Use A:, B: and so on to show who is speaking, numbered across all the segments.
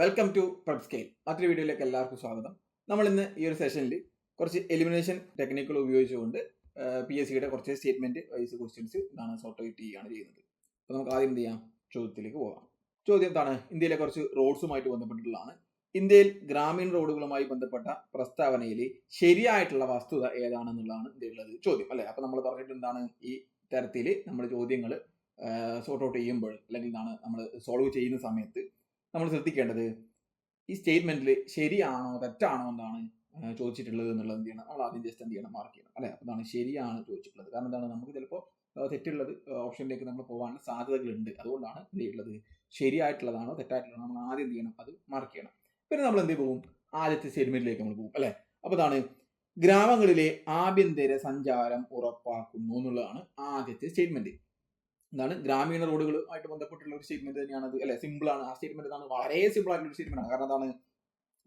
A: Welcome to പ്രബ് scale മറ്റൊരു വീഡിയോയിലേക്ക് എല്ലാവർക്കും സ്വാഗതം. നമ്മൾ ഇന്ന് ഈ ഒരു സെഷനിൽ കുറച്ച് എലിമിനേഷൻ ടെക്നിക്കുകൾ ഉപയോഗിച്ചുകൊണ്ട് പി എസ് സിയുടെ കുറച്ച് സ്റ്റേറ്റ്മെന്റ് വൈസ് ക്വസ്റ്റ്യൻസ് ഇതാണ് സോർട്ട് ഔട്ട് ചെയ്യുകയാണ് ചെയ്യുന്നത്. അപ്പോൾ നമുക്ക് ആദ്യം എന്ത് ചെയ്യാം? ചോദ്യത്തിലേക്ക് പോകാം. ചോദ്യം എന്താണ്? ഇന്ത്യയിലെ കുറച്ച് റോഡ്സുമായിട്ട് ബന്ധപ്പെട്ടിട്ടുള്ളതാണ്. ഇന്ത്യയിൽ ഗ്രാമീണ റോഡുകളുമായി ബന്ധപ്പെട്ട പ്രസ്താവനയിൽ ശരിയായിട്ടുള്ള വസ്തുത ഏതാണെന്നുള്ളതാണ് ഇതിലുള്ളത് ചോദ്യം അല്ലേ? അപ്പോൾ നമ്മൾ പറഞ്ഞിട്ട് എന്താണ് ഈ തരത്തിൽ നമ്മൾ ചോദ്യങ്ങൾ സോർട്ട് ഔട്ട് ചെയ്യുമ്പോൾ അല്ലെങ്കിൽ എന്താണ് നമ്മൾ സോൾവ് ചെയ്യുന്ന സമയത്ത് നമ്മൾ ശ്രദ്ധിക്കേണ്ടത് ഈ സ്റ്റേറ്റ്മെന്റിൽ ശരിയാണോ തെറ്റാണോ എന്നാണ് ചോദിച്ചിട്ടുള്ളത് എന്നുള്ളത് എന്ത് ചെയ്യണം? നമ്മൾ ആദ്യം ജസ്റ്റ് എന്ത് ചെയ്യണം? മാർക്ക് ചെയ്യണം. അല്ലെ? അതാണ് ശരിയാണ് ചോദിച്ചിട്ടുള്ളത്. കാരണം എന്താണ്? നമുക്ക് ചിലപ്പോൾ തെറ്റുള്ളത് ഓപ്ഷനിലേക്ക് നമ്മൾ പോകാനുള്ള സാധ്യതകളുണ്ട്. അതുകൊണ്ടാണ് എന്ത് ചെയ്യുള്ളത് ശരിയായിട്ടുള്ളതാണോ തെറ്റായിട്ടുള്ളതാണോ നമ്മൾ ആദ്യം എന്ത് ചെയ്യണം? അത് മാർക്ക് ചെയ്യണം. പിന്നെ നമ്മൾ എന്ത് പോകും ആദ്യത്തെ സ്റ്റേറ്റ്മെന്റിലേക്ക് നമ്മൾ പോകും. അല്ലെ? അപ്പോൾ അതാണ് ഗ്രാമങ്ങളിലെ ആഭ്യന്തര സഞ്ചാരം ഉറപ്പാക്കുന്നു എന്നുള്ളതാണ് ആദ്യത്തെ സ്റ്റേറ്റ്മെന്റ് എന്താണ്? ഗ്രാമീണ റോഡുകളുമായിട്ട് ബന്ധപ്പെട്ടുള്ള ഒരു സ്റ്റേറ്റ്മെന്റ് തന്നെയാണ് അത്. അല്ലെ? സിമ്പിൾ ആണ്. ആ സ്റ്റേറ്റ്മെന്റ് ആണ് വളരെ സിമ്പിൾ ആയിട്ടുള്ള ഒരു സ്റ്റേറ്റ്മെന്റ് ആണ്. കാരണം എന്താണ്?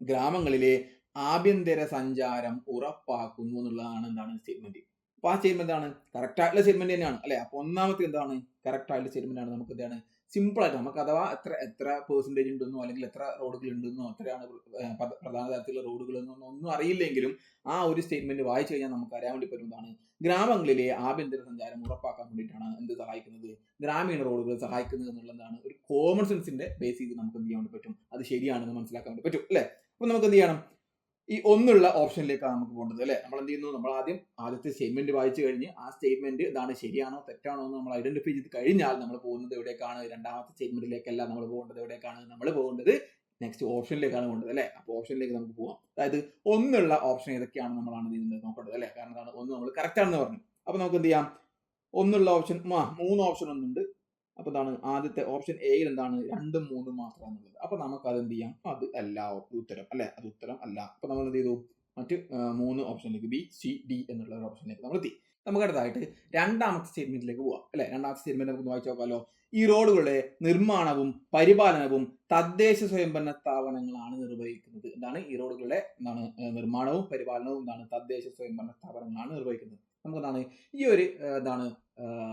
A: ഗ്രാമങ്ങളിലെ ആഭ്യന്തര സഞ്ചാരം ഉറപ്പാക്കുന്നു എന്നുള്ളതാണ് എന്താണ് സ്റ്റേറ്റ്മെന്റ് അപ്പൊ ആ സ്റ്റേറ്റ്മെന്റ് ആണ് കറക്റ്റ് ആയിട്ടുള്ള സ്റ്റേറ്റ്മെന്റ് തന്നെയാണ്. അല്ലെ? അപ്പൊ ഒന്നാമത്തെ എന്താണ്? കറക്റ്റ് ആയിട്ടുള്ള സ്റ്റേറ്റ്മെന്റ് ആണ് നമുക്ക് എന്താണ്? സിമ്പിൾ ആയിട്ട് നമുക്ക് അഥവാ എത്ര എത്ര പേഴ്സന്റേജ് ഉണ്ടെന്നോ അല്ലെങ്കിൽ എത്ര റോഡുകൾ ഉണ്ടെന്നോ എത്രയാണ് പ്രധാന തരത്തിലുള്ള റോഡുകൾ എന്നൊന്നും ഒന്നും അറിയില്ലെങ്കിലും ആ ഒരു സ്റ്റേറ്റ്മെന്റ് വായിച്ചു കഴിഞ്ഞാൽ നമുക്ക് അറിയാൻ വേണ്ടി പറ്റുന്നതാണ്. ഗ്രാമങ്ങളിലെ ആഭ്യന്തര സഞ്ചാരം ഉറപ്പാക്കാൻ വേണ്ടിയിട്ടാണ് എന്ത് സഹായിക്കുന്നത്? ഗ്രാമീണ റോഡുകൾ സഹായിക്കുന്നത് എന്നുള്ളതാണ് ഒരു കോമൺ സെൻസിന്റെ ബേസ് ചെയ്ത് നമുക്ക് എന്ത് ചെയ്യാൻ വേണ്ടി പറ്റും? അത് ശരിയാണെന്ന് മനസ്സിലാക്കാൻ വേണ്ടി പറ്റും അല്ലെ? അപ്പൊ നമുക്ക് എന്ത് ചെയ്യണം? ഈ ഒന്നുള്ള ഓപ്ഷനിലേക്കാണ് നമുക്ക് പോകേണ്ടത് അല്ലെ? നമ്മൾ എന്ത് ചെയ്യുന്നു? നമ്മൾ ആദ്യം ആദ്യത്തെ സ്റ്റേറ്റ്മെന്റ് വായിച്ചു കഴിഞ്ഞ് ആ സ്റ്റേറ്റ്മെന്റ് ഇതാണ് ശരിയാണോ തെറ്റാണോ എന്ന് നമ്മൾ ഐഡന്റിഫൈ ചെയ്ത് കഴിഞ്ഞാൽ നമ്മൾ പോകുന്നത് എവിടേക്കാണ്? രണ്ടാമത്തെ സ്റ്റേറ്റ്മെന്റിലേക്കല്ല നമ്മൾ പോകേണ്ടത് എവിടേക്കാണ് നമ്മൾ പോകേണ്ടത്? നെക്സ്റ്റ് ഓപ്ഷനിലേക്കാണ് പോകേണ്ടത് അല്ലെ? അപ്പോൾ ഓപ്ഷനിലേക്ക് നമുക്ക് പോകാം അതായത് ഒന്നുള്ള ഓപ്ഷൻ ഏതൊക്കെയാണ് നമ്മളാണ് ഇതിൽ നോക്കേണ്ടത് അല്ലെ? കാരണം ഒന്ന് നമ്മൾ കറക്റ്റ് ആണെന്ന് പറഞ്ഞു. അപ്പൊ നമുക്ക് എന്ത് ചെയ്യാം? ഒന്നുള്ള ഓപ്ഷൻ മൂന്ന് ഓപ്ഷൻ ഒന്നുണ്ട്. അപ്പൊ എന്താണ് ആദ്യത്തെ ഓപ്ഷൻ എയിൽ എന്താണ്? രണ്ടും മൂന്നും മാത്രമാണുള്ളത്. അപ്പൊ നമുക്ക് അത് എന്ത് ചെയ്യാം? അത് അല്ല ഉത്തരം അല്ലെ? അത് ഉത്തരം അല്ല. അപ്പൊ നമ്മൾ എന്ത് ചെയ്തു? മറ്റ് മൂന്ന് ഓപ്ഷനിലേക്ക് ബി സി ഡി എന്നുള്ള ഒരു ഓപ്ഷനിലേക്ക് നമ്മൾ എത്തി നമുക്ക് അടുത്തായിട്ട് രണ്ടാമത്തെ സ്റ്റേറ്റ്മെന്റിലേക്ക് പോവാം അല്ലെ? രണ്ടാമത്തെ സ്റ്റേറ്റ്മെന്റ് നമുക്ക് വായിച്ചു നോക്കാമല്ലോ ഈ റോഡുകളുടെ നിർമ്മാണവും പരിപാലനവും തദ്ദേശ സ്വയംഭരണ സ്ഥാപനങ്ങളാണ് നിർവഹിക്കുന്നത്. എന്താണ്? ഈ റോഡുകളുടെ എന്താണ് നിർമ്മാണവും പരിപാലനവും എന്താണ്? തദ്ദേശ സ്വയംഭരണ സ്ഥാപനങ്ങളാണ് നിർവഹിക്കുന്നത്. നമുക്ക് എന്താണ് ഈ ഒരു എന്താണ്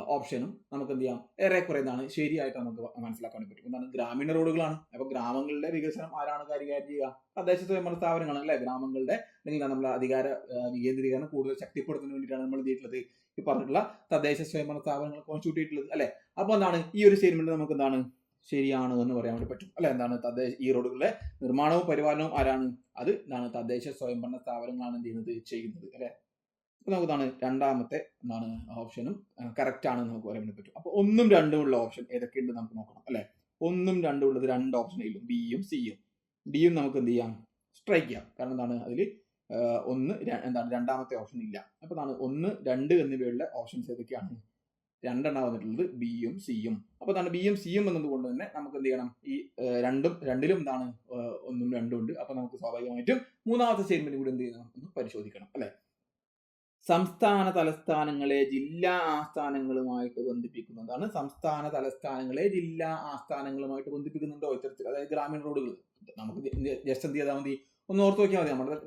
A: ഓപ്ഷനും നമുക്ക് എന്ത് ചെയ്യാം ഏറെക്കുറെ എന്താണ് ശരിയായിട്ട് നമുക്ക് മനസ്സിലാക്കാൻ പറ്റും. എന്താണ്? ഗ്രാമീണ റോഡുകളാണ്. അപ്പൊ ഗ്രാമങ്ങളുടെ വികസനം ആരാണ് കാര്യകാര്യം ചെയ്യുക? തദ്ദേശ സ്വയംഭരണ സ്ഥാപനങ്ങളാണ് അല്ലെ? ഗ്രാമങ്ങളുടെ അല്ലെങ്കിൽ നമ്മുടെ അധികാര വികേന്ദ്രീകരണം കൂടുതൽ ശക്തിപ്പെടുത്തുന്നതിന് വേണ്ടിയിട്ടാണ് നമ്മൾ ചെയ്തിട്ടുള്ളത്. ഈ പറഞ്ഞിട്ടുള്ള തദ്ദേശ സ്വയംഭരണ സ്ഥാപനങ്ങൾ കോൺസ്റ്റിറ്റ്യൂട്ട് ചെയ്തിട്ടുള്ളത് അല്ലെ? അപ്പൊ എന്താണ്? ഈ ഒരു സ്റ്റേറ്റ്മെന്റ് നമുക്ക് എന്താണ്? ശരിയാണ് എന്ന് പറയാൻ വേണ്ടി പറ്റും അല്ലെ? എന്താണ്? തദ്ദേശ ഈ റോഡുകളുടെ നിർമ്മാണവും പരിപാലനവും ആരാണ്? അത് എന്താണ്? തദ്ദേശ സ്വയംഭരണ സ്ഥാപനങ്ങളാണ് എന്ത് ചെയ്യുന്നത്? ചെയ്യുന്നത് അല്ലെ? അപ്പൊ നമുക്ക് എന്താണ് രണ്ടാമത്തെ എന്താണ് ഓപ്ഷനും കറക്റ്റ് ആണെന്ന് നമുക്ക് പറയാൻ പറ്റും. അപ്പോൾ ഒന്നും രണ്ടും ഉള്ള ഓപ്ഷൻ ഏതൊക്കെയുണ്ട് നമുക്ക് നോക്കണം അല്ലേ? ഒന്നും രണ്ടും ഉള്ളത് രണ്ട് ഓപ്ഷനിലും ബിയും സിയും ഡിയും നമുക്ക് എന്ത് ചെയ്യാം? സ്ട്രൈക്ക് ചെയ്യാം. കാരണം എന്താണ്? അതിൽ ഒന്ന് എന്താണ്? രണ്ടാമത്തെ ഓപ്ഷൻ ഇല്ല. അപ്പൊ എന്താണ്? ഒന്ന് രണ്ട് എന്നിവയുള്ള ഓപ്ഷൻസ് ഏതൊക്കെയാണ്? രണ്ടെണ്ണം വന്നിട്ടുള്ളത് ബിയും സിയും അപ്പൊ എന്താണ്? ബിയും സിയും എന്നതുകൊണ്ട് തന്നെ നമുക്ക് എന്ത് ചെയ്യണം? ഈ രണ്ടും രണ്ടിലും എന്താണ്? ഒന്നും രണ്ടും ഉണ്ട്. അപ്പോൾ നമുക്ക് സ്വാഭാവികമായിട്ടും മൂന്നാമത്തെ സ്റ്റേറ്റ്മെന്റ് കൂടി എന്ത് ചെയ്യണം? ഒന്ന് പരിശോധിക്കണം അല്ലെ? സംസ്ഥാന തലസ്ഥാനങ്ങളെ ജില്ലാ ആസ്ഥാനങ്ങളുമായിട്ട് ബന്ധിപ്പിക്കുന്നതാണ്. സംസ്ഥാന തലസ്ഥാനങ്ങളെ ജില്ലാ ആസ്ഥാനങ്ങളുമായിട്ട് ബന്ധിപ്പിക്കുന്നുണ്ടോ ഇത്തരത്തിൽ അതായത് ഗ്രാമീണ റോഡുകൾ. നമുക്ക് ജസ്റ്റ് എന്ത് ചെയ്താൽ മതി? ഒന്ന് ഓർത്ത് നോക്കിയാൽ മതി. നമ്മുടെ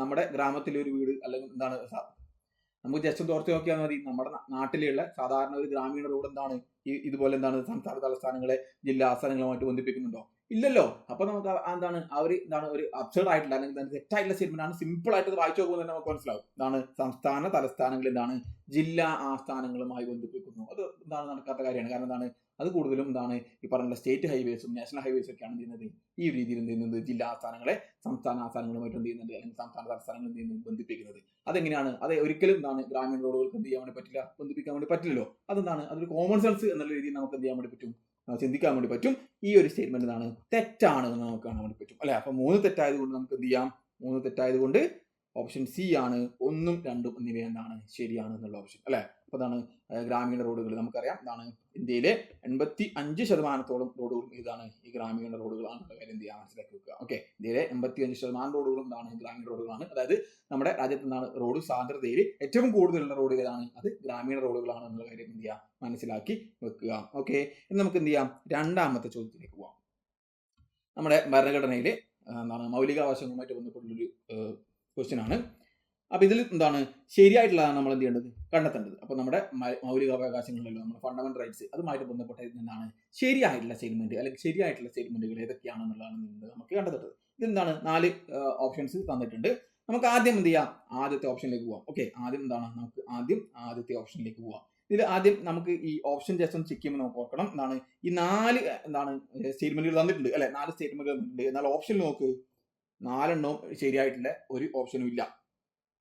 A: നമ്മുടെ ഗ്രാമത്തിലെ ഒരു വീട് അല്ലെങ്കിൽ എന്താണ് നമുക്ക് ജസ്റ്റ് ഓർത്ത് നോക്കിയാൽ മതി. നമ്മുടെ നാട്ടിലുള്ള സാധാരണ ഒരു ഗ്രാമീണ റോഡ് എന്താണ്? ഈ ഇതുപോലെ എന്താണ് സംസ്ഥാന തലസ്ഥാനങ്ങളെ ജില്ലാ ആസ്ഥാനങ്ങളുമായിട്ട് ബന്ധിപ്പിക്കുന്നുണ്ടോ? ഇല്ലല്ലോ. അപ്പൊ നമുക്ക് എന്താണ് അവർ എന്താണ് ഒരു അബ്സേർഡ് ആയിട്ടുള്ള അല്ലെങ്കിൽ തെറ്റായിട്ടുള്ള സ്റ്റേറ്റ്മെന്റ് ആണ് സിമ്പിൾ ആയിട്ട് വായിച്ചു നോക്കുമ്പോൾ നമുക്ക് മനസ്സിലാവും. എന്താണ് സംസ്ഥാന തലസ്ഥാനങ്ങൾ എന്താണ് ജില്ലാ ആസ്ഥാനങ്ങളുമായി ബന്ധിപ്പിക്കുന്നു. അത് എന്താണ് നടക്കാത്ത കാര്യമാണ്. കാരണം എന്താണ് അത് കൂടുതലും എന്താണ് ഈ പറഞ്ഞ സ്റ്റേറ്റ് ഹൈവേസും നാഷണൽ ഹൈവേസും ഒക്കെയാണ് ചെയ്യുന്നത്. ഈ രീതിയിൽ എന്ത് ചെയ്യുന്നത്? ജില്ലാ ആസ്ഥാനങ്ങളെ സംസ്ഥാന ആസ്ഥാനങ്ങളുമായിട്ട് എന്ത് ചെയ്യുന്നുണ്ട്? അല്ലെങ്കിൽ സംസ്ഥാന തലസ്ഥാനങ്ങൾ എന്ത് ബന്ധിപ്പിക്കുന്നത്. അതെങ്ങനെയാണ്? അത് ഒരിക്കലും എന്താണ് ഗ്രാമീണ റോഡുകൾക്ക് എന്ത് ചെയ്യാൻ വേണ്ടി പറ്റില്ല. ബന്ധിപ്പിക്കാൻ വേണ്ടി പറ്റില്ലല്ലോ. അതെന്താണ്? അതൊരു കോമൺ സെൻസ് എന്നുള്ള രീതിയിൽ നമുക്ക് എന്ത് ചെയ്യാൻ വേണ്ടി പറ്റും? ചിന്തിക്കാൻ വേണ്ടി പറ്റും. ഈ ഒരു സ്റ്റേറ്റ്മെന്റ് എന്താണ് തെറ്റാണ് എന്ന് നമുക്ക് കാണാൻ വേണ്ടി പറ്റും. അല്ലെ? അപ്പൊ മൂന്ന് തെറ്റായത് കൊണ്ട് നമുക്ക് എന്ത് ചെയ്യാം? മൂന്ന് തെറ്റായത് കൊണ്ട് ഓപ്ഷൻ സി ആണ് ഒന്നും രണ്ടും എന്നിവ എന്താണ്? ശരിയാണ് എന്നുള്ള ഓപ്ഷൻ അല്ലെ? അപ്പൊ അതാണ് ഗ്രാമീണ റോഡുകൾ നമുക്കറിയാം. എന്താണ് ഇന്ത്യയിലെ എൺപത്തി അഞ്ച് ശതമാനത്തോളം റോഡുകൾ ഇതാണ് ഈ ഗ്രാമീണ റോഡുകളാണ് കാര്യം എന്ത് ചെയ്യാൻ മനസ്സിലാക്കി വെക്കുക. ഓക്കെ. ഇന്ത്യയിലെ എൺപത്തി അഞ്ച് ശതമാനം റോഡുകളും എന്താണ് ഗ്രാമീണ റോഡുകളാണ്. അതായത് നമ്മുടെ രാജ്യത്ത് എന്താണ്? റോഡ് സാന്ദ്രതയിൽ ഏറ്റവും കൂടുതലുള്ള റോഡ് ഏതാണ്? അത് ഗ്രാമീണ റോഡുകളാണ് എന്നുള്ള കാര്യം എന്ത് ചെയ്യുക മനസ്സിലാക്കി വെക്കുക. ഓക്കെ. ഇനി നമുക്ക് എന്ത് ചെയ്യാം? രണ്ടാമത്തെ ചോദ്യത്തിലേക്ക് പോവാം. നമ്മുടെ ഭരണഘടനയിൽ എന്താണ് മൗലികാവകാശങ്ങളുമായിട്ട് ബന്ധപ്പെട്ടുള്ളൊരു ക്വസ്റ്റ്യൻ ആണ്. അപ്പോൾ ഇതിൽ എന്താണ്? ശരിയായിട്ടുള്ളതാണ് നമ്മൾ എന്ത് ചെയ്യേണ്ടത്? കണ്ടെത്തേണ്ടത്. അപ്പോൾ നമ്മുടെ മൗലിക അവകാശങ്ങളിലല്ലോ നമ്മുടെ ഫണ്ടമെന്റൽ റൈറ്റ്സ് അതുമായിട്ട് ബന്ധപ്പെട്ട എന്താണ്? ശരിയായിട്ടുള്ള സ്റ്റേറ്റ്മെന്റ് അല്ലെങ്കിൽ ശരിയായിട്ടുള്ള സ്റ്റേറ്റ്മെന്റുകൾ ഏതൊക്കെയാണെന്നുള്ളതാണ് നമുക്ക് കണ്ടെത്തേണ്ടത്. ഇതെന്താണ് നാല് ഓപ്ഷൻസ് തന്നിട്ടുണ്ട്. നമുക്ക് ആദ്യം എന്ത് ചെയ്യാം? ആദ്യത്തെ ഓപ്ഷനിലേക്ക് പോവാം. ഓക്കെ ആദ്യം എന്താണ്? നമുക്ക് ആദ്യം ആദ്യത്തെ ഓപ്ഷനിലേക്ക് പോവാം. ഇതിൽ ആദ്യം നമുക്ക് ഈ ഓപ്ഷൻ ജസ്റ്റ് ഒന്ന് ചെക്ക് ചെയ്യുമ്പോൾ നമുക്ക് ഓർക്കണം. എന്താണ്? ഈ നാല് എന്താണ് സ്റ്റേറ്റ്മെന്റുകൾ തന്നിട്ടുണ്ട്. അല്ലെ? നാല് സ്റ്റേറ്റ്മെന്റുകൾ തന്നിട്ടുണ്ട്. എന്നാൽ ഓപ്ഷൻ നോക്ക്. നാലെണ്ണവും ശരിയായിട്ടുള്ള ഒരു ഓപ്ഷനും ഇല്ല.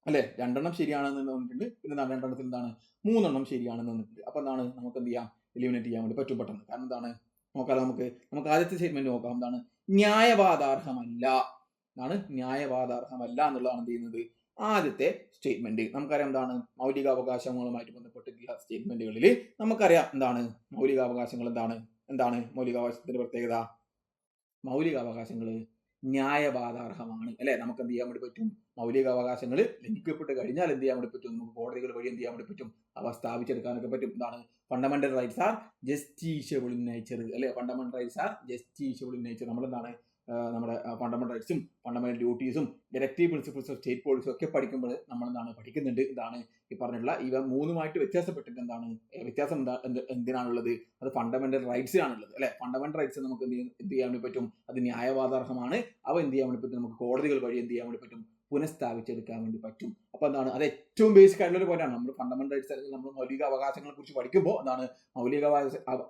A: അല്ലെ? രണ്ടെണ്ണം ശരിയാണെന്ന് തന്നിട്ടുണ്ട് പിന്നെ രണ്ടെണ്ണത്തിൽ എന്താണ്? മൂന്നെണ്ണം ശരിയാണെന്ന് തന്നിട്ടുണ്ട് അപ്പൊ എന്താണ്? നമുക്ക് എന്ത് ചെയ്യാം? എലിമിനേറ്റ് ചെയ്യാൻ വേണ്ടി പറ്റും പെട്ടെന്ന്. കാരണം എന്താണ്? നോക്കാം നമുക്ക്. നമുക്ക് ആദ്യത്തെ സ്റ്റേറ്റ്മെന്റ് നോക്കാം. എന്താണ്? ന്യായവാദാർഹമല്ല. എന്താണ്? ന്യായവാദാർഹമല്ല എന്നുള്ളതാണ് എന്ത് ചെയ്യുന്നത്? ആദ്യത്തെ സ്റ്റേറ്റ്മെന്റ് നമുക്കറിയാം എന്താണ്? മൗലികാവകാശങ്ങളുമായിട്ട് ബന്ധപ്പെട്ടിട്ടുള്ള സ്റ്റേറ്റ്മെന്റുകളിൽ നമുക്കറിയാം എന്താണ്? മൗലികാവകാശങ്ങൾ എന്താണ്? എന്താണ് മൗലികാവകാശത്തിന്റെ പ്രത്യേകത? മൗലികാവകാശങ്ങൾ ന്യായവാദാർഹമാണ്. അല്ലെ? നമുക്ക് എന്ത് ചെയ്യാൻ വേണ്ടി പറ്റും? മൗലിക അവകാശങ്ങൾ ലംഘിക്കപ്പെട്ട് കഴിഞ്ഞാൽ എന്ത് ചെയ്യാൻ വേണ്ടി പറ്റും? നമുക്ക് കോടതികൾ വഴി എന്ത് ചെയ്യാൻ വേണ്ടി പറ്റും? അവ സ്ഥാപിച്ചെടുക്കാനൊക്കെ പറ്റും. എന്താണ് fundamental rights are justiciable in nature അല്ലെ? Fundamental rights are justiciable in nature നമ്മൾ എന്താണ് നമ്മുടെ ഫണ്ടമെന്റൽ റൈറ്റ്സും ഫണ്ടമെന്റൽ ഡ്യൂട്ടീസും ഡയറക്റ്റീവ് പ്രിൻസിപ്പിൾസ് ഓഫ് സ്റ്റേറ്റ് പോളിസും ഒക്കെ പഠിക്കുമ്പോൾ നമ്മൾ എന്താണ് പഠിക്കുന്നുണ്ട്? ഇതാണ് ഈ പറഞ്ഞിട്ടുള്ള ഇവ മൂന്നുമായിട്ട് വ്യത്യാസപ്പെട്ടിട്ട് എന്താണ് വ്യത്യാസം എന്താ എന്ത് എന്തിനാണുള്ളത്? അത് ഫണ്ടമെന്റൽ റൈറ്റ്സിനാണുള്ളത് അല്ലെ? ഫണ്ടമെന്റൽ റൈറ്റ്സ് നമുക്ക് എന്ത് എന്ത് ചെയ്യാൻ വേണ്ടി പറ്റും? അത് ന്യായവാദാർഹമാണ്. അവ എന്ത് ചെയ്യാൻ വേണ്ടി പറ്റും? നമുക്ക് കോടതികൾ വഴി എന്ത് ചെയ്യാൻ വേണ്ടി പറ്റും? പുനഃസ്ഥാപിച്ചെടുക്കാൻ വേണ്ടി പറ്റും. അപ്പൊ എന്താണ് അത് ഏറ്റവും ബേസിക് ആയിട്ടുള്ള ഒരു പോയിന്റാണ് നമ്മൾ ഫണ്ടമെന്റൽ റൈറ്റ്സ് അല്ലെങ്കിൽ നമ്മൾ മൗലിക അവകാശങ്ങളെ കുറിച്ച് പഠിക്കുമ്പോൾ എന്താണ് മൗലിക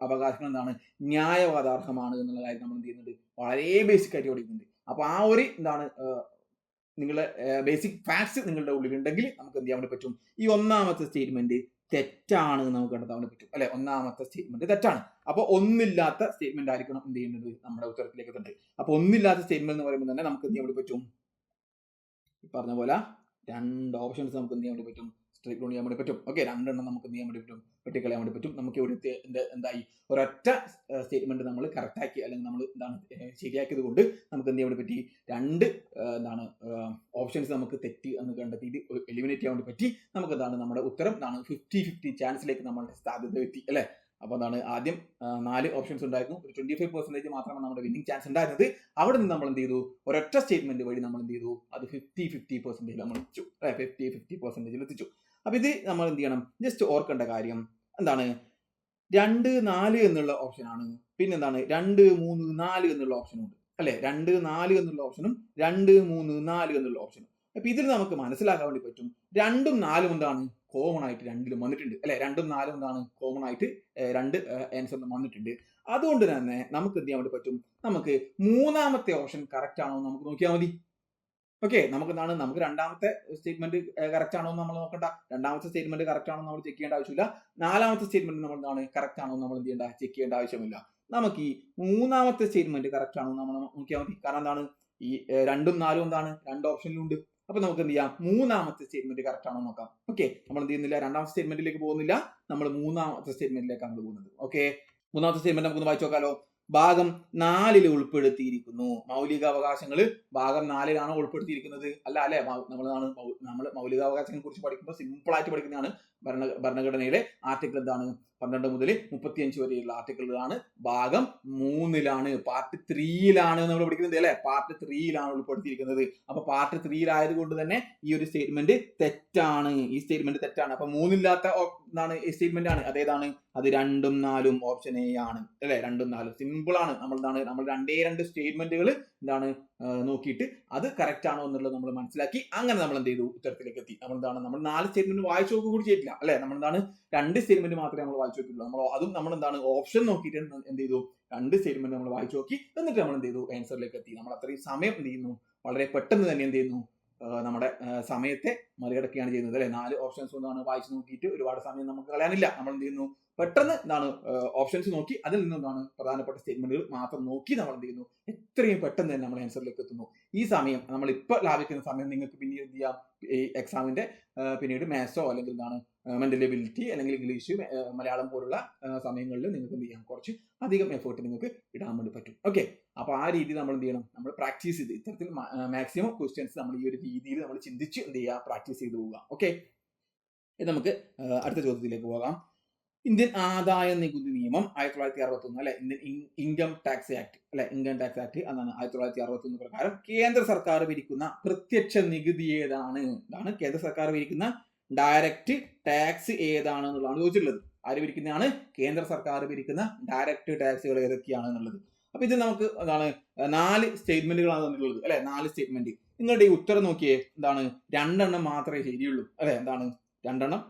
A: അവകാശങ്ങൾ എന്താണ്? ന്യായവാദാർഹമാണ് എന്നുള്ള കാര്യം നമ്മൾ എന്ത് ചെയ്യുന്നുണ്ട്? വളരെ ബേസിക് ആയിട്ട് പഠിക്കുന്നുണ്ട്. അപ്പൊ ആ ഒരു എന്താണ് നിങ്ങളുടെ ബേസിക് ഫാക്ട്സ് നിങ്ങളുടെ ഉള്ളിലുണ്ടെങ്കിൽ നമുക്ക് എന്ത് ചെയ്യാൻ വേണ്ടി പറ്റും? ഈ ഒന്നാമത്തെ സ്റ്റേറ്റ്മെന്റ് തെറ്റാണ് എന്ന് നമുക്ക് കണ്ടെത്താൻ വേണ്ടി പറ്റും. അല്ലെ? ഒന്നാമത്തെ സ്റ്റേറ്റ്മെന്റ് തെറ്റാണ്. അപ്പൊ ഒന്നില്ലാത്ത സ്റ്റേറ്റ്മെന്റ് ആയിരിക്കണം എന്ത് ചെയ്യുന്നത് നമ്മുടെ ഉത്തരത്തിലേക്ക് എത്തുന്നത് അപ്പൊ ഒന്നില്ലാത്ത സ്റ്റേറ്റ്മെന്റ് എന്ന് പറയുമ്പോൾ തന്നെ നമുക്ക് എന്ത് ചെയ്യാൻ വേണ്ടി പറ്റും? ഈ പറഞ്ഞ പോലെ രണ്ട് ഓപ്ഷൻസ് നമുക്ക് എന്ത് ചെയ്യാൻ വേണ്ടി പറ്റും? സ്ട്രൈക്ക് ലോൺ ചെയ്യാൻ വേണ്ടി പറ്റും. ഓക്കെ രണ്ടെണ്ണം നമുക്ക് എന്ത് ചെയ്യാൻ വേണ്ടി പറ്റും? വെട്ടിക്കളയാൻ വേണ്ടി പറ്റും. നമുക്ക് ഇവിടെ എന്ത്- എന്തായി? ഒരൊറ്റ സ്റ്റേറ്റ്മെന്റ് നമ്മൾ കറക്റ്റ് ആക്കി അല്ലെങ്കിൽ നമ്മൾ എന്താണ് ശരിയാക്കിയത് കൊണ്ട് നമുക്ക് എന്ത് ചെയ്യാൻ വേണ്ടി പറ്റി? രണ്ട് എന്താണ് ഓപ്ഷൻസ് നമുക്ക് തെറ്റി എന്ന് കണ്ടെത്തി എലിമിനേറ്റ് ചെയ്യാൻ വേണ്ടി പറ്റി. നമുക്ക് എന്താണ് നമ്മുടെ ഉത്തരം? എന്താണ് ഫിഫ്റ്റി ഫിഫ്റ്റി ചാൻസിലേക്ക് നമ്മളുടെ സാധ്യത എത്തി അല്ലെ? അപ്പോൾ എന്താണ് ആദ്യം നാല് ഓപ്ഷൻസ് ഉണ്ടായിരുന്നു. ഒരു ട്വന്റി ഫൈവ് പെർസെന്റേജ് മാത്രമാണ് നമ്മുടെ വിന്നിംഗ് ചാൻസ് ഉണ്ടായിരുന്നത്. അവിടെ നിന്ന് നമ്മൾ എന്ത് ചെയ്തു? ഒരൊറ്റ സ്റ്റേറ്റ്മെന്റ് വഴി നമ്മൾ എന്ത് ചെയ്തു? അത് ഫിഫ്റ്റി ഫിഫ്റ്റി പെർസെന്റേജ് നമ്മൾ എത്തിച്ചു. ഫിഫ്റ്റി ഫിഫ്റ്റി പെർസെന്റേജിൽ എത്തിച്ചു. അപ്പോൾ ഇത് നമ്മൾ എന്ത് ചെയ്യണം? ജസ്റ്റ് ഓർക്കേണ്ട കാര്യം എന്താണ്? രണ്ട് നാല് എന്നുള്ള ഓപ്ഷനാണ് പിന്നെ എന്താണ്? രണ്ട് മൂന്ന് നാല് എന്നുള്ള ഓപ്ഷൻ ഉണ്ട്. അല്ലെ? രണ്ട് നാല് എന്നുള്ള ഓപ്ഷനും രണ്ട് മൂന്ന് നാല് എന്നുള്ള ഓപ്ഷനും അപ്പൊ ഇതിൽ നമുക്ക് മനസ്സിലാക്കാൻ വേണ്ടി പറ്റും. രണ്ടും നാലും എന്താണ്? കോമൺ ആയിട്ട് രണ്ടിലും വന്നിട്ടുണ്ട്. അല്ലെ? രണ്ടും നാലും എന്താണ്? കോമൺ ആയിട്ട് രണ്ട് ആൻസർ വന്നിട്ടുണ്ട്. അതുകൊണ്ട് തന്നെ നമുക്ക് എന്ത് ചെയ്യാൻ പറ്റും? നമുക്ക് മൂന്നാമത്തെ ഓപ്ഷൻ കറക്റ്റ് ആണോ എന്ന് നമുക്ക് നോക്കിയാൽ മതി. ഓക്കെ നമുക്ക് എന്താണ് നമുക്ക് രണ്ടാമത്തെ സ്റ്റേറ്റ്മെന്റ് കറക്റ്റ് ആണോ എന്ന് നമ്മൾ നോക്കണ്ട. രണ്ടാമത്തെ സ്റ്റേറ്റ്മെന്റ് കറക്റ്റ് ആണോ നമ്മൾ ചെക്ക് ചെയ്യേണ്ട ആവശ്യമില്ല. നാലാമത്തെ സ്റ്റേറ്റ്മെന്റ് നമ്മൾ എന്താണ് കറക്റ്റ് ആണോ നമ്മൾ എന്ത് ചെയ്യേണ്ട? ചെക്ക് ചെയ്യേണ്ട ആവശ്യമില്ല. നമുക്ക് ഈ മൂന്നാമത്തെ സ്റ്റേറ്റ്മെന്റ് കറക്റ്റ് ആണോ നമ്മൾ നോക്കിയാൽ മതി. കാരണം എന്താണ്? ഈ രണ്ടും നാലും എന്താണ്? രണ്ട് ഓപ്ഷനിലുണ്ട് അപ്പൊ നമുക്ക് എന്ത് ചെയ്യാം മൂന്നാമത്തെ സ്റ്റേറ്റ്മെന്റ് കറക്റ്റ് ആണോ നോക്കാം. ഓക്കെ നമ്മൾ എന്ത് ചെയ്യുന്നില്ല രണ്ടാമത്തെ സ്റ്റേറ്റ്മെന്റിലേക്ക് പോകുന്നില്ല. നമ്മൾ മൂന്നാമത്തെ സ്റ്റേറ്റ്മെന്റിലേക്കാണ് പോകുന്നത്. ഓക്കെ മൂന്നാമത്തെ സ്റ്റേറ്റ്മെന്റ് നമുക്കൊന്ന് വായിച്ചു നോക്കാലോ. ഭാഗം നാലിൽ ഉൾപ്പെടുത്തിയിരിക്കുന്നു. മൗലിക അവകാശങ്ങൾ ഭാഗം നാലിലാണോ ഉൾപ്പെടുത്തിയിരിക്കുന്നത്? അല്ല അല്ലെ? നമ്മൾ നമ്മൾ മൗലികാവകാശങ്ങളെ കുറിച്ച് പഠിക്കുമ്പോൾ സിമ്പിൾ ആയിട്ട് പഠിക്കുന്നതാണ് ഭരണ ഭരണഘടനയിലെ ആർട്ടിക്കിൾ എന്താണ്? പന്ത്രണ്ട് മുതൽ മുപ്പത്തിയഞ്ച് വരെയുള്ള ആർട്ടിക്കിളുകളാണ്. ഭാഗം മൂന്നിലാണ്. പാർട്ട് ത്രീയിലാണ് നമ്മൾ പഠിക്കുന്നത് അല്ലെ? പാർട്ട് ത്രീയിലാണ് ഉൾപ്പെടുത്തിയിരിക്കുന്നത്. അപ്പൊ പാർട്ട് ത്രീയിലായത് കൊണ്ട് തന്നെ ഈ ഒരു സ്റ്റേറ്റ്മെന്റ് തെറ്റാണ്. ഈ സ്റ്റേറ്റ്മെന്റ് തെറ്റാണ്. അപ്പൊ മൂന്നില്ലാത്ത എന്താണ് സ്റ്റേറ്റ്മെന്റ് ആണ്. അതേതാണ് അത് രണ്ടും നാലും ഓപ്ഷൻ എ ആണ്. അല്ലെ? രണ്ടും നാലും. സിമ്പിൾ ആണ്. നമ്മൾ എന്താണ്? നമ്മൾ രണ്ടേ രണ്ട് സ്റ്റേറ്റ്മെന്റുകൾ എന്താണ്? നോക്കിയിട്ട് അത് കറക്റ്റ് ആണോ എന്നുള്ളത് നമ്മൾ മനസ്സിലാക്കി അങ്ങനെ നമ്മൾ എന്ത് ചെയ്തു? ഉത്തരത്തിലേക്ക് എത്തി. നമ്മൾ എന്താണ്? നമ്മൾ നാല് സ്റ്റേറ്റ്മെന്റ് വായിച്ചു നോക്കുക കൂടി ചെയ്തില്ല അല്ലെ? നമ്മൾ എന്താണ്? രണ്ട് സ്റ്റേറ്റ്മെന്റ് മാത്രമേ നമ്മൾ വായിച്ചു നോക്കിയിട്ടുള്ളൂ. നമ്മൾ അതും നമ്മൾ എന്താണ്? ഓപ്ഷൻ നോക്കിയിട്ട് എന്ത് ചെയ്തു? രണ്ട് സ്റ്റേറ്റ്മെന്റ് നമ്മൾ വായിച്ചു നോക്കി. എന്നിട്ട് നമ്മൾ എന്ത് ചെയ്തു? ആൻസറിലേക്ക് എത്തി. നമ്മൾ അത്രയും സമയം എന്ത് ചെയ്യുന്നു? വളരെ പെട്ടെന്ന് തന്നെ എന്ത് ചെയ്യുന്നു? നമ്മുടെ സമയത്തെ മറികടക്കുകയാണ് ചെയ്യുന്നത് അല്ലെ? നാല് ഓപ്ഷൻസ് ഒന്നാണ് വായിച്ചു നോക്കിയിട്ട് ഒരുപാട് സമയം നമുക്ക് കളയാനില്ല. നമ്മൾ എന്ത് ചെയ്യുന്നു? പെട്ടെന്ന് എന്താണ് ഓപ്ഷൻസ് നോക്കി അതിൽ നിന്നാണ് പ്രധാനപ്പെട്ട സ്റ്റേറ്റ്മെന്റുകൾ മാത്രം നോക്കി നമ്മൾ എന്ത് ചെയ്യുന്നു? എത്രയും പെട്ടെന്ന് തന്നെ നമ്മൾ ആൻസറിലേക്ക് എത്തുന്നു. ഈ സമയം നമ്മൾ ഇപ്പൊ ലാഭിക്കുന്ന സമയം നിങ്ങൾക്ക് പിന്നീട് എന്ത് ചെയ്യാം? ഈ എക്സാമിന്റെ പിന്നീട് മാത്സോ അല്ലെങ്കിൽ എന്താണ് മെന്റൽ എബിലിറ്റി അല്ലെങ്കിൽ ഇംഗ്ലീഷ് മലയാളം പോലുള്ള സമയങ്ങളിൽ നിങ്ങൾക്ക് എന്ത് ചെയ്യാം? കുറച്ച് അധികം എഫേർട്ട് നിങ്ങൾക്ക് ഇടാൻ വേണ്ടി പറ്റും. ഓക്കെ അപ്പൊ ആ രീതി നമ്മൾ എന്ത് ചെയ്യണം? നമ്മൾ പ്രാക്ടീസ് ചെയ്ത് ഇത്തരത്തിൽ മാക്സിമം ക്വസ്റ്റ്യൻസ് നമ്മൾ ഈ ഒരു രീതിയിൽ നമ്മൾ ചിന്തിച്ച് എന്ത് ചെയ്യുക പ്രാക്ടീസ് ചെയ്ത് പോവുക. ഓക്കെ നമുക്ക് അടുത്ത ചോദ്യത്തിലേക്ക് പോകാം. ഇന്ത്യൻ ആദായ നികുതി നിയമം ആയിരത്തി തൊള്ളായിരത്തി അറുപത്തി ഒന്ന് അല്ലെ? ഇന്ത്യൻ ഇൻകം ടാക്സ് ആക്ട് അല്ലെ? ഇൻകം ടാക്സ് ആക്ട് അതാണ് ആയിരത്തി തൊള്ളായിരത്തി അറുപത്തി ഒന്ന് പ്രകാരം കേന്ദ്ര സർക്കാർ വിരിക്കുന്ന പ്രത്യക്ഷ നികുതി ഏതാണ്? ഇതാണ് കേന്ദ്ര സർക്കാർ വിരിക്കുന്ന ഡയറക്റ്റ് ടാക്സ് ഏതാണ് എന്നുള്ളതാണ് ചോദിച്ചിട്ടുള്ളത്. ആര് വിരിക്കുന്നതാണ്? കേന്ദ്ര സർക്കാർ വിരിക്കുന്ന ഡയറക്റ്റ് ടാക്സുകൾ ഏതൊക്കെയാണ് എന്നുള്ളത്. അപ്പൊ ഇത് നമുക്ക് എന്താണ് നാല് സ്റ്റേറ്റ്മെന്റുകളാണ് തന്നിട്ടുള്ളത് അല്ലെ? നാല് സ്റ്റേറ്റ്മെന്റ് നിങ്ങളുടെ ഈ ഉത്തരം നോക്കിയേ എന്താണ് രണ്ടെണ്ണം മാത്രമേ ശരിയുള്ളൂ അല്ലെ? എന്താണ് രണ്ടെണ്ണം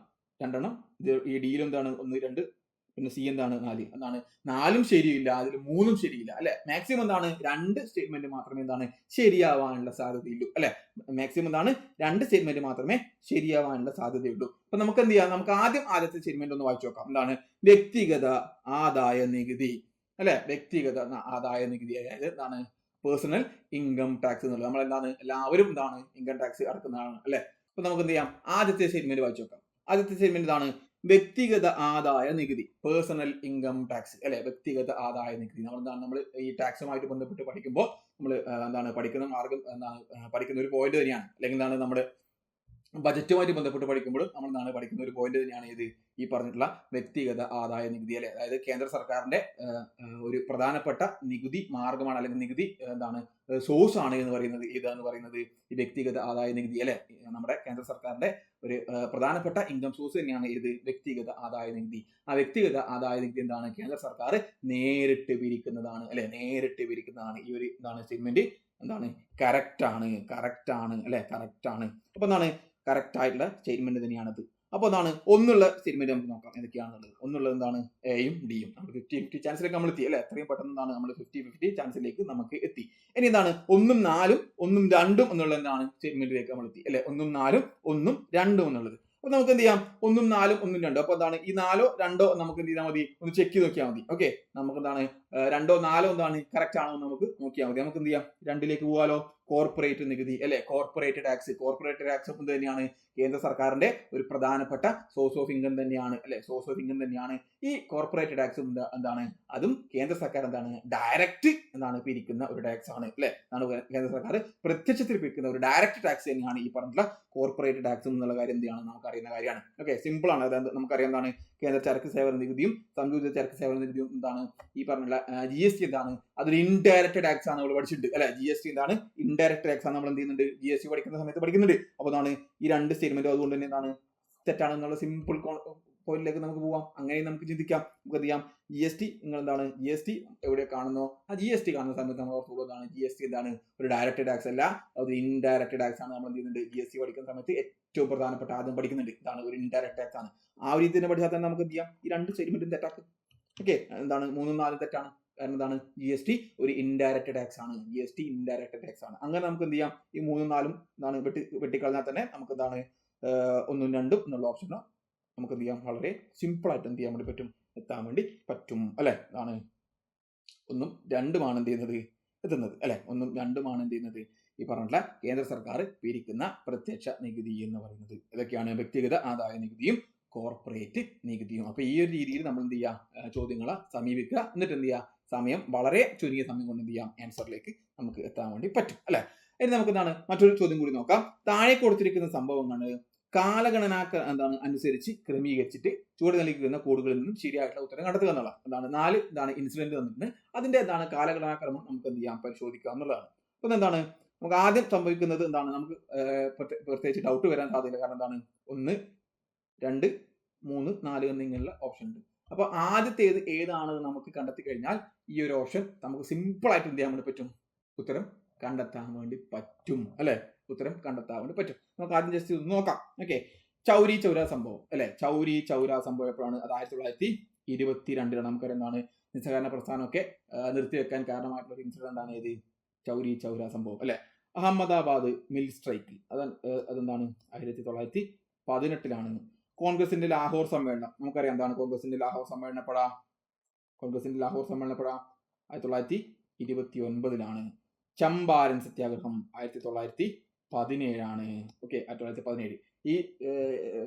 A: രണ്ടെണ്ണം ഈ ഡിയിൽ എന്താണ്? ഒന്ന് രണ്ട് പിന്നെ സി എന്താണ്? നാല്. എന്താണ്? നാലും ശരിയില്ല. അതിൽ മൂന്നും ശരിയില്ല. അല്ലെ? മാക്സിമം എന്താണ്? രണ്ട് സ്റ്റേറ്റ്മെന്റ് മാത്രമേ എന്താണ്? ശരിയാവാനുള്ള സാധ്യതയുള്ളൂ. അല്ലെ? മാക്സിമം എന്താണ്? രണ്ട് സ്റ്റേറ്റ്മെന്റ് മാത്രമേ ശരിയാവാനുള്ള സാധ്യതയുള്ളൂ. അപ്പൊ നമുക്ക് എന്ത് ചെയ്യാം? നമുക്ക് ആദ്യം ആദ്യത്തെ സ്റ്റേറ്റ്മെന്റ് ഒന്ന് വായിച്ചു നോക്കാം. എന്താണ്? വ്യക്തിഗത ആദായ നികുതി. അല്ലെ? വ്യക്തിഗത ആദായ നികുതി. അതായത് എന്താണ്? പേഴ്സണൽ ഇൻകം ടാക്സ് എന്നുള്ളത്. നമ്മൾ എന്താണ്? എല്ലാവരും എന്താണ്? ഇൻകം ടാക്സ് അടക്കുന്നതാണ്. അല്ലെ? അപ്പൊ നമുക്ക് എന്ത് ചെയ്യാം? ആദ്യത്തെ സ്റ്റേറ്റ്മെന്റ് വായിച്ചു നോക്കാം. ആദ്യത്തെ സ്റ്റേറ്റ്മെന്റ് ഇതാണ് വ്യക്തിഗത ആദായ നികുതി പേഴ്സണൽ ഇൻകം ടാക്സ് അല്ലെ? വ്യക്തിഗത ആദായ നികുതി. നമ്മൾ എന്താണ് നമ്മൾ ഈ ടാക്സുമായിട്ട് ബന്ധപ്പെട്ട് പഠിക്കുമ്പോൾ നമ്മൾ എന്താണ് പഠിക്കുന്ന മാർഗം എന്താണ് പഠിക്കുന്ന ഒരു പോയിന്റ് തന്നെയാണ് അല്ലെങ്കിൽ എന്താണ് നമ്മുടെ ബജറ്റുമായിട്ട് ബന്ധപ്പെട്ട് പഠിക്കുമ്പോഴും നമ്മൾ നാളെ പഠിക്കുന്ന ഒരു പോയിന്റ് തന്നെയാണ് ഇത് ഈ പറഞ്ഞിട്ടുള്ള വ്യക്തിഗത ആദായ നികുതി അല്ലെ? അതായത് കേന്ദ്ര സർക്കാരിന്റെ ഒരു പ്രധാനപ്പെട്ട നികുതി മാർഗമാണ് അല്ലെങ്കിൽ നികുതി എന്താണ് സോഴ്സ് ആണ് എന്ന് പറയുന്നത് ഇതെന്ന് പറയുന്നത് ഈ വ്യക്തിഗത ആദായ നികുതി അല്ലെ? നമ്മുടെ കേന്ദ്ര സർക്കാരിന്റെ ഒരു പ്രധാനപ്പെട്ട ഇൻകം സോഴ്സ് തന്നെയാണ് ഇത് വ്യക്തിഗത ആദായ നികുതി. ആ വ്യക്തിഗത ആദായ നികുതി എന്താണ്? കേന്ദ്ര സർക്കാർ നേരിട്ട് പിരിക്കുന്നതാണ് അല്ലെ? നേരിട്ട് പിരിക്കുന്നതാണ് ഈ ഒരു എന്താണ് സ്റ്റേറ്റ്മെന്റ് എന്താണ്? കറക്റ്റ് ആണ് കറക്റ്റ് ആണ് അല്ലെ? കറക്റ്റ് ആണ്. അപ്പൊ എന്താണ് കറക്റ്റ് ആയിട്ടുള്ള സ്റ്റേറ്റ്മെന്റ് തന്നെയാണത്. അപ്പൊ എന്താണ് ഒന്നുള്ള സ്റ്റേറ്റ്മെന്റ് നമുക്ക് നോക്കാം. എന്തൊക്കെയാണുള്ളത് ഒന്നുള്ളത് എന്താണ്? എയും ഡിയും നമ്മൾ ഫിഫ്റ്റി ഫിഫ്റ്റി ചാൻസിലേക്ക് നമ്മൾ എത്തി അല്ലെ? എത്രയും പെട്ടെന്ന് എന്താണ് നമ്മൾ ഫിഫ്റ്റി ഫിഫ്റ്റി ചാൻസിലേക്ക് നമുക്ക് എത്തി. ഇനി എന്താണ്? ഒന്നും നാലും ഒന്നും രണ്ടും എന്നുള്ള എന്താണ് സ്റ്റേറ്റ്മെന്റിലേക്ക് നമ്മൾ എത്തി അല്ലെ? ഒന്നും നാലും ഒന്നും രണ്ടും എന്നുള്ളത്. അപ്പൊ നമുക്ക് എന്ത് ചെയ്യാം? ഒന്നും നാലും ഒന്നും രണ്ടും. അപ്പൊ എന്താണ്? ഈ നാലോ രണ്ടോ നമുക്ക് എന്ത് ചെയ്താൽ മതി? ഒന്ന് ചെക്ക് നോക്കിയാൽ മതി. ഓക്കെ നമുക്ക് എന്താണ്? രണ്ടോ നാലോ എന്താണ്? കറക്റ്റ് ആണോ നമുക്ക് നോക്കിയാൽ മതി. നമുക്ക് എന്ത് ചെയ്യാം? രണ്ടിലേക്ക് പോകാലോ? കോർപ്പറേറ്റ് നികുതി അല്ലെ? കോർപ്പറേറ്റ് ടാക്സ് കോർപ്പറേറ്റ് ടാക്സ് എന്ത് തന്നെയാണ് കേന്ദ്ര സർക്കാരിന്റെ ഒരു പ്രധാനപ്പെട്ട സോഴ്സ് ഓഫ് ഇൻകം തന്നെയാണ് അല്ലെ? സോഴ്സ് ഓഫ് ഇൻകം തന്നെയാണ് ഈ കോർപ്പറേറ്റ് ടാക്സ് എന്താണ്? അതും കേന്ദ്ര സർക്കാർ എന്താണ്? ഡയറക്റ്റ് എന്താണ് പിരിക്കുന്ന ഒരു ടാക്സ് ആണ് അല്ലെ? ആണ് കേന്ദ്ര സർക്കാർ പ്രത്യക്ഷത്തിൽ പിരിക്കുന്ന ഒരു ഡയറക്റ്റ് ടാക്സ് തന്നെയാണ് ഈ പറഞ്ഞിട്ടുള്ള കോർപ്പറേറ്റ് ടാക്സ് എന്നുള്ള കാര്യം എന്താണ്? നമുക്ക് അറിയുന്ന കാര്യമാണ്. ഓക്കെ സിമ്പിൾ ആണ്. അതായത് നമുക്കറിയാം എന്താണ്? കേന്ദ്ര ചരക്ക് സേവന നികുതിയും സംയോജിത ചരക്ക് സേവന നികുതിയും എന്താണ് ഈ പറഞ്ഞുള്ള ജി എസ് ടി എന്താണ്? അതൊരു ഇൻഡയറക്റ്റ് ടാക്സ് ആണ് നമ്മൾ പഠിച്ചിട്ടുണ്ട്. അല്ലെ? ജി എസ് ടി എന്താണ്? ഇൻഡയറക്റ്റ് ടാക്സ് ആണ് നമ്മൾ എന്ത് ചെയ്യുന്നുണ്ട്? ജി എസ് ടി പഠിക്കുന്ന സമയത്ത് പഠിക്കുന്നുണ്ട്. അപ്പോൾ എന്താണ് ഈ രണ്ട് സ്റ്റേറ്റ്മെന്റും അതുകൊണ്ട് തന്നെ എന്താണ് തെറ്റാണെന്നുള്ള സിമ്പിൾ പോയിന്റിലേക്ക് നമുക്ക് പോവാം. അങ്ങനെ നമുക്ക് ചിന്തിക്കാം. നമുക്ക് അറിയാം ജി എസ് ടി നിങ്ങൾ എന്താണ് ജി എസ് ടി എവിടെ കാണുന്നോ? ആ ജി എസ് ടി കാണുന്ന സമയത്ത് നമ്മൾ ഓർത്തുള്ളൂ എന്താണ്? ജി എസ് ടി എന്താണ്? ഒരു ഡയറക്റ്റ് ടാക്സ് അല്ല അത് ഇൻഡയറക്റ്റ് ടാക്സ് ആണ് നമ്മൾ ചെയ്യുന്നുണ്ട്? ജി എസ് ടി പഠിക്കുന്ന സമയത്ത് ഏറ്റവും പ്രധാനപ്പെട്ട ആദ്യം പഠിക്കുന്നുണ്ട്. ഇതാണ് ഒരു ഇൻഡയറക്റ്റ് ടാക്സ് ആണ്. ആ ഒരു രീതിയിൽ പഠിച്ചാൽ തന്നെ നമുക്ക് എന്ത് ചെയ്യാം? ഈ രണ്ട് സ്റ്റേറ്റ്മെന്റും തെറ്റാക്ക് ഓക്കെ എന്താണ്? മൂന്നും നാലും തെറ്റാണ്. കാരണം എന്താണ്? ജി എസ് ടി ഒരു ഇൻഡയറക്റ്റ് ടാക്സ് ആണ്. G S T indirect tax ആണ്. അങ്ങനെ നമുക്ക് എന്ത് ചെയ്യാം? ഈ മൂന്നും നാലും എന്താണ്? വെട്ടി വെട്ടിക്കളഞ്ഞാൽ തന്നെ നമുക്ക് എന്താണ്? ഒന്നും രണ്ടും എന്നുള്ള ഓപ്ഷനോ നമുക്ക് എന്ത് ചെയ്യാം വളരെ സിമ്പിൾ ആയിട്ട് എന്ത് ചെയ്യാൻ വേണ്ടി പറ്റും. എത്താൻ വേണ്ടി പറ്റും. അല്ലെ? ഇതാണ്. ഒന്നും രണ്ടുമാണ് എന്ത് ചെയ്യുന്നത്? എത്തുന്നത്. അല്ലെ? ഒന്നും രണ്ടുമാണ് എന്ത് ചെയ്യുന്നത്? ഈ പറഞ്ഞിട്ടുള്ള കേന്ദ്ര സർക്കാർ പിരിക്കുന്ന പ്രത്യക്ഷ നികുതി എന്ന് പറയുന്നത്. ഇതൊക്കെയാണ് വ്യക്തിഗത ആദായ നികുതിയും കോർപ്പറേറ്റ് നികുതിയും. അപ്പൊ ഈ ഒരു രീതിയിൽ നമ്മൾ എന്ത് ചെയ്യുക ചോദ്യങ്ങളെ സമീപിക്കുക. എന്നിട്ട് എന്ത് ചെയ്യുക സമയം വളരെ ചുരുങ്ങിയ സമയം കൊണ്ട് എന്ത് ചെയ്യാം? ആൻസറിലേക്ക് നമുക്ക് എത്താൻ വേണ്ടി പറ്റും. അല്ലെ? ഇനി നമുക്ക് എന്താണ് മറ്റൊരു ചോദ്യം കൂടി നോക്കാം. താഴെ കൊടുത്തിരിക്കുന്ന സംഭവങ്ങൾ കാലഗണന എന്താണ് അനുസരിച്ച് ക്രമീകരിച്ചിട്ട് ചുവട് നൽകിയിരുന്ന കോഡുകളിൽ നിന്നും ശരിയായിട്ടുള്ള ഉത്തരം കണ്ടെത്തുക എന്നുള്ളതാണ്. എന്താണ്? നാല് എന്താണ് ഇൻസിഡന്റ് തന്നിട്ടുണ്ട്. അതിന്റെ എന്താണ് കാലഗണനാക്രമം നമുക്ക് എന്ത് ചെയ്യാം? പരിശോധിക്കാം എന്നുള്ളതാണ്. അപ്പൊ എന്താണ്? നമുക്ക് ആദ്യം സംഭവിക്കുന്നത് എന്താണ്? നമുക്ക് പ്രത്യേകിച്ച് ഡൗട്ട് വരാൻ സാധ്യത കാരണം എന്താണ്? ഒന്ന് രണ്ട് മൂന്ന് നാല് എന്നിങ്ങനെയുള്ള ഓപ്ഷൻ ഉണ്ട്. അപ്പൊ ആദ്യത്തേത് ഏതാണ് നമുക്ക് കണ്ടെത്തി കഴിഞ്ഞാൽ ഈ ഒരു ഓപ്ഷൻ നമുക്ക് സിമ്പിൾ ആയിട്ട് എന്ത് ചെയ്യാൻ വേണ്ടി പറ്റും? ഉത്തരം കണ്ടെത്താൻ വേണ്ടി പറ്റും. അല്ലെ? ഉത്തരം കണ്ടെത്താൻ വേണ്ടി പറ്റും. നമുക്ക് ആദ്യം ജസ്റ്റ് ഒന്ന് നോക്കാം. ഓക്കെ ചൗരി ചൗര സംഭവം അല്ലെ? ചൗരി ചൗര സംഭവം എപ്പോഴാണ്? അത് ആയിരത്തി തൊള്ളായിരത്തി ഇരുപത്തിരണ്ടിലാണ്. നമുക്കറിയാം എന്താണ് നിസ്സഹകരണ പ്രസ്ഥാനമൊക്കെ നിർത്തിവെക്കാൻ കാരണമായിട്ടുള്ള ഒരു ഇൻസിഡന്റ് ആണ് ഏത്? ചൗരി ചൗര സംഭവം അല്ലെ? അഹമ്മദാബാദ് മിൽ സ്ട്രൈക്ക് അത് അതെന്താണ്? ആയിരത്തി തൊള്ളായിരത്തി പതിനെട്ടിലാണ്. കോൺഗ്രസിന്റെ ലാഹോർ സമ്മേളനം. നമുക്കറിയാം എന്താണ് കോൺഗ്രസിന്റെ ലാഹോർ സമ്മേളനപ്പെടാ കോൺഗ്രസിന്റെ ലാഹോർ സമ്മേളനപ്പെടാ ആയിരത്തി തൊള്ളായിരത്തി ഇരുപത്തി ഒൻപതിലാണ് ചമ്പാരൻ സത്യാഗ്രഹം ആയിരത്തി തൊള്ളായിരത്തി പതിനേഴാണ്. ഓക്കെ ആയിരത്തി തൊള്ളായിരത്തി പതിനേഴ്. ഈ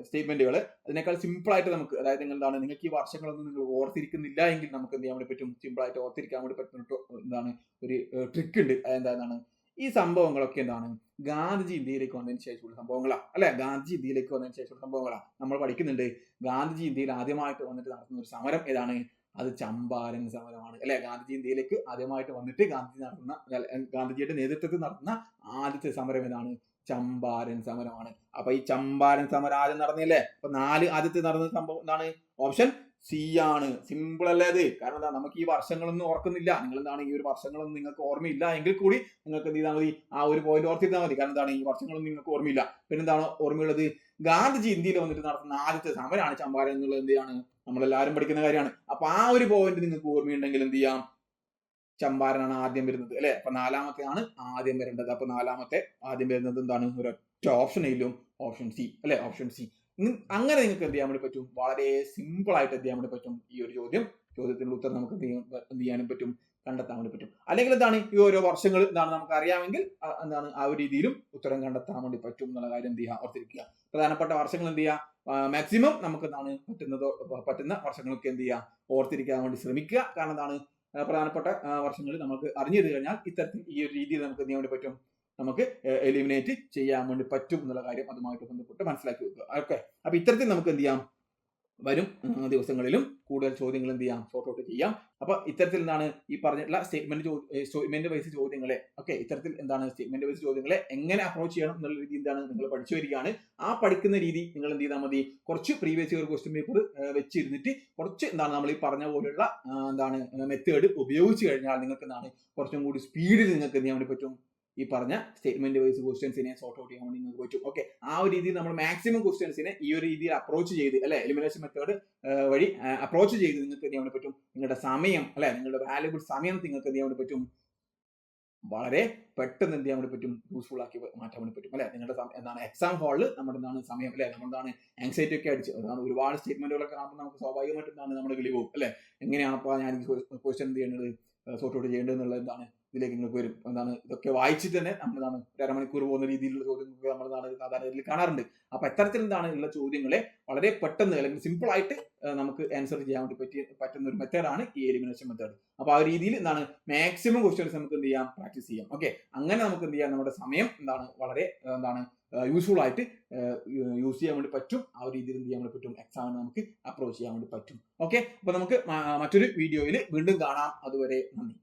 A: സ്റ്റേറ്റ്മെന്റുകൾ അതിനേക്കാൾ സിമ്പിൾ ആയിട്ട് നമുക്ക് അതായത് എന്താണ് നിങ്ങൾക്ക് ഈ വർഷങ്ങളൊന്നും നിങ്ങൾ ഓർത്തിരിക്കുന്നില്ല എങ്കിൽ നമുക്ക് എന്ത് ചെയ്യാൻ പറ്റും? സിമ്പിൾ ആയിട്ട് ഓർത്തിരിക്കാൻ വേണ്ടി പറ്റുന്ന എന്താണ് ഒരു ട്രിക്ക് ഉണ്ട്. അതെന്താണ് ഈ സംഭവങ്ങളൊക്കെ എന്താണ്? ഗാന്ധിജി ഇന്ത്യയിലേക്ക് വന്നതിന് ശേഷമുള്ള സംഭവങ്ങളാണ് അല്ലെ? ഗാന്ധിജി ഇന്ത്യയിലേക്ക് വന്നതിന് ശേഷമുള്ള സംഭവങ്ങളാണ് നമ്മൾ പഠിക്കുന്നുണ്ട് ഗാന്ധിജി ഇന്ത്യയിൽ ആദ്യമായിട്ട് വന്നിട്ട് നടത്തുന്ന ഒരു സമരം ഏതാണ്? അത് ചമ്പാരൻ സമരമാണ്. അല്ലെ? ഗാന്ധിജി ഇന്ത്യയിലേക്ക് ആദ്യമായിട്ട് വന്നിട്ട് ഗാന്ധിജി നടത്തുന്ന ഗാന്ധിജിയുടെ നേതൃത്വത്തിൽ നടത്തുന്ന ആദ്യത്തെ സമരം ഏതാണ്? ചമ്പാരൻ സമരമാണ്. അപ്പൊ ഈ ചമ്പാരൻ സമരം ആദ്യം നടന്നില്ലേ? അപ്പൊ നാല് ആദ്യത്തെ നടന്ന സംഭവം എന്താണ്? ഓപ്ഷൻ സി ആണ്. സിമ്പിൾ അല്ലേ അത്? കാരണം എന്താ? നമുക്ക് ഈ വർഷങ്ങളൊന്നും ഓർക്കുന്നില്ല. നിങ്ങൾ എന്താണ് ഈ ഒരു വർഷങ്ങളൊന്നും നിങ്ങൾക്ക് ഓർമ്മയില്ല എങ്കിൽ കൂടി നിങ്ങൾക്ക് എന്ത് ചെയ്താൽ മതി? ആ ഒരു പോയിന്റ് ഓർത്തിരുന്നാൽ മതി. കാരണം എന്താണ്? ഈ വർഷങ്ങളൊന്നും നിങ്ങൾക്ക് ഓർമ്മയില്ല. പിന്നെന്താണ് ഓർമ്മയുള്ളത്? ഗാന്ധിജി ഇന്ത്യയിൽ വന്നിട്ട് നടത്തുന്ന ആദ്യത്തെ സമരമാണ് ചമ്പാരൻ എന്നുള്ളത് എന്ത് ചെയ്യാണ്? നമ്മളെല്ലാവരും പഠിക്കുന്ന കാര്യമാണ്. അപ്പൊ ആ ഒരു പോയിന്റ് നിങ്ങൾക്ക് ഓർമ്മയുണ്ടെങ്കിൽ എന്ത് ചെയ്യാം? ചമ്പാരനാണ് ആദ്യം വരുന്നത് അല്ലെ? അപ്പൊ നാലാമത്തെ ആണ് ആദ്യം വരേണ്ടത്. അപ്പൊ നാലാമത്തെ ആദ്യം വരുന്നത് എന്താണ്? ഒരൊറ്റ ഓപ്ഷൻ ഇല്ലും ഓപ്ഷൻ സി അല്ലെ? ഓപ്ഷൻ സി അങ്ങനെ നിങ്ങൾക്ക് എന്ത് ചെയ്യാൻ വേണ്ടി പറ്റും? വളരെ സിമ്പിൾ ആയിട്ട് എന്ത് ചെയ്യാൻ വേണ്ടി പറ്റും? ഈ ഒരു ചോദ്യം ചോദ്യത്തിനുള്ള ഉത്തരം നമുക്ക് എന്ത് ചെയ്യാനും പറ്റും? കണ്ടെത്താൻ വേണ്ടി പറ്റും. അല്ലെങ്കിൽ എന്താണ്? ഈ ഓരോ വർഷങ്ങൾ എന്താണ് നമുക്ക് അറിയാമെങ്കിൽ എന്താണ് ആ ഒരു രീതിയിലും ഉത്തരം കണ്ടെത്താൻ വേണ്ടി പറ്റും എന്നുള്ള കാര്യം എന്ത് ചെയ്യുക ഓർത്തിരിക്കുക. പ്രധാനപ്പെട്ട വർഷങ്ങൾ എന്ത് ചെയ്യുക മാക്സിമം നമുക്ക് എന്താണ് പറ്റുന്നതോ പറ്റുന്ന വർഷങ്ങളൊക്കെ എന്ത് ചെയ്യുക ഓർത്തിരിക്കാൻ വേണ്ടി ശ്രമിക്കുക. കാരണം എന്താണ്? പ്രധാനപ്പെട്ട വർഷങ്ങളിൽ നമുക്ക് അറിഞ്ഞു കഴിഞ്ഞാൽ ഇത്തരത്തിൽ ഈ ഒരു രീതിയിൽ നമുക്ക് എന്ത് ചെയ്യാൻ പറ്റും? നമുക്ക് എലിമിനേറ്റ് ചെയ്യാൻ വേണ്ടി പറ്റും എന്നുള്ള കാര്യം അതുമായിട്ട് ബന്ധപ്പെട്ട് മനസ്സിലാക്കി വെക്കുക. ഓക്കെ അപ്പൊ ഇത്തരത്തിൽ നമുക്ക് എന്ത് ചെയ്യാം? വരും. ദിവസങ്ങളിലും കൂടുതൽ ചോദ്യങ്ങൾ എന്ത് ചെയ്യാം? സോർട്ട് ഔട്ട് ചെയ്യാം. അപ്പൊ ഇത്തരത്തിൽ എന്താണ് ഈ പറഞ്ഞിട്ടുള്ള സ്റ്റേറ്റ്മെന്റ് സ്റ്റേറ്റ്മെന്റ് വൈസ് ചോദ്യങ്ങളെ. ഓക്കെ ഇത്തരത്തിൽ എന്താണ് സ്റ്റേറ്റ്മെന്റ് വൈസ് ചോദ്യങ്ങളെ എങ്ങനെ അപ്രോച്ച് ചെയ്യണം എന്നുള്ള രീതി എന്താണ് നിങ്ങൾ പഠിച്ചു വരികയാണ്. ആ പഠിക്കുന്ന രീതി നിങ്ങൾ എന്ത് ചെയ്താൽ മതി. കുറച്ച് പ്രീവിയസ് ഇയർ ക്വസ്റ്റ്യൻ പേപ്പർ വെച്ചിരുന്നിട്ട് കുറച്ച് എന്താണ് നമ്മൾ ഈ പറഞ്ഞ പോലുള്ള എന്താണ് മെത്തേഡ് ഉപയോഗിച്ച് കഴിഞ്ഞാൽ നിങ്ങൾക്ക് എന്താണ് കുറച്ചും കൂടി സ്പീഡിൽ നിങ്ങൾക്ക് എന്ത് ചെയ്യാൻ വേണ്ടി പറ്റും? ഈ പറഞ്ഞ സ്റ്റേറ്റ്മെന്റ് വൈസ് ക്വസ്റ്റ്യൻസിനെ സോർട്ട് ഔട്ട് ചെയ്യാൻ വേണ്ടി നിങ്ങൾക്ക് പറ്റും. ഓക്കെ ആ ഒരു രീതിയിൽ നമ്മൾ മാക്സിമം ക്വസ്റ്റ്യൻസിനെ ഈ ഒരു രീതിയിൽ അപ്രോച്ച് ചെയ്ത് അല്ലെ? എലിമിനേഷൻ മെത്തേഡ് വഴി അപ്രോച്ച് ചെയ്ത് നിങ്ങൾക്ക് എന്ത് ചെയ്യാൻ പറ്റും? നിങ്ങളുടെ സമയം അല്ലെ? നിങ്ങളുടെ വാല്യുബിൾ സമയം നിങ്ങൾക്ക് എന്ത് ചെയ്യാൻ പറ്റും? വളരെ പെട്ടെന്ന് എന്ത് ചെയ്യാൻ പറ്റും? യൂസ്ഫുൾ ആക്കി മാറ്റാൻ വേണ്ടി പറ്റും അല്ലെ? നിങ്ങളുടെ എന്താണ് എക്സാം ഹാളിൽ നമ്മുടെ എന്താണ് സമയം അല്ലെ? നമ്മളെന്താണ് ആങ്സൈറ്റി ഒക്കെ അടിച്ച് അതാണ് ഒരുപാട് സ്റ്റേറ്റ്മെന്റുകളൊക്കെ കാണുമ്പോൾ നമുക്ക് സ്വാഭാവികമായിട്ട് എന്താണ് നമ്മുടെ കിളി പോകും അല്ലെ? എങ്ങനെയാണപ്പോൾ ഞാൻ ക്വസ്റ്റ്യൻ എന്ത് ചെയ്യേണ്ടത്? സോർട്ട് ഔട്ട് ചെയ്യേണ്ടത് എന്നുള്ളത് എന്താണ്? ഇതിലേക്ക് നിങ്ങൾക്ക് വരും. എന്താണ്? ഇതൊക്കെ വായിച്ചിട്ട് തന്നെ നമ്മളെന്താണ് ഒരു അരമണിക്കൂർ പോകുന്ന രീതിയിലുള്ള ചോദ്യങ്ങളൊക്കെ നമ്മളെന്താണ് സാധാരണ ഇതിൽ കാണാറുണ്ട്. അപ്പൊ എത്തരത്തിൽ എന്താണ് ഉള്ള ചോദ്യങ്ങളെ വളരെ പെട്ടെന്ന് അല്ലെങ്കിൽ സിമ്പിൾ ആയിട്ട് നമുക്ക് ആൻസർ ചെയ്യാൻ വേണ്ടി പറ്റിയ പറ്റുന്ന ഒരു മെത്തേഡാണ് ഈ എലിമിനേഷൻ മെത്തേഡ് അപ്പൊ ആ രീതിയിൽ എന്താണ്? മാക്സിമം ക്വസ്റ്റ്യൻസ് നമുക്ക് എന്ത് ചെയ്യാം? പ്രാക്ടീസ് ചെയ്യാം. ഓക്കെ അങ്ങനെ നമുക്ക് എന്ത് ചെയ്യാം? നമ്മുടെ സമയം എന്താണ്? വളരെ എന്താണ് യൂസ്ഫുൾ ആയിട്ട് യൂസ് ചെയ്യാൻ വേണ്ടി പറ്റും. ആ ഒരു രീതിയിൽ എന്ത് ചെയ്യാൻ വേണ്ടി പറ്റും? എക്സാമിന് നമുക്ക് അപ്രോച്ച് ചെയ്യാൻ വേണ്ടി പറ്റും. ഓക്കെ അപ്പൊ നമുക്ക് മറ്റൊരു വീഡിയോയിൽ വീണ്ടും കാണാം. അതുവരെ നന്ദി.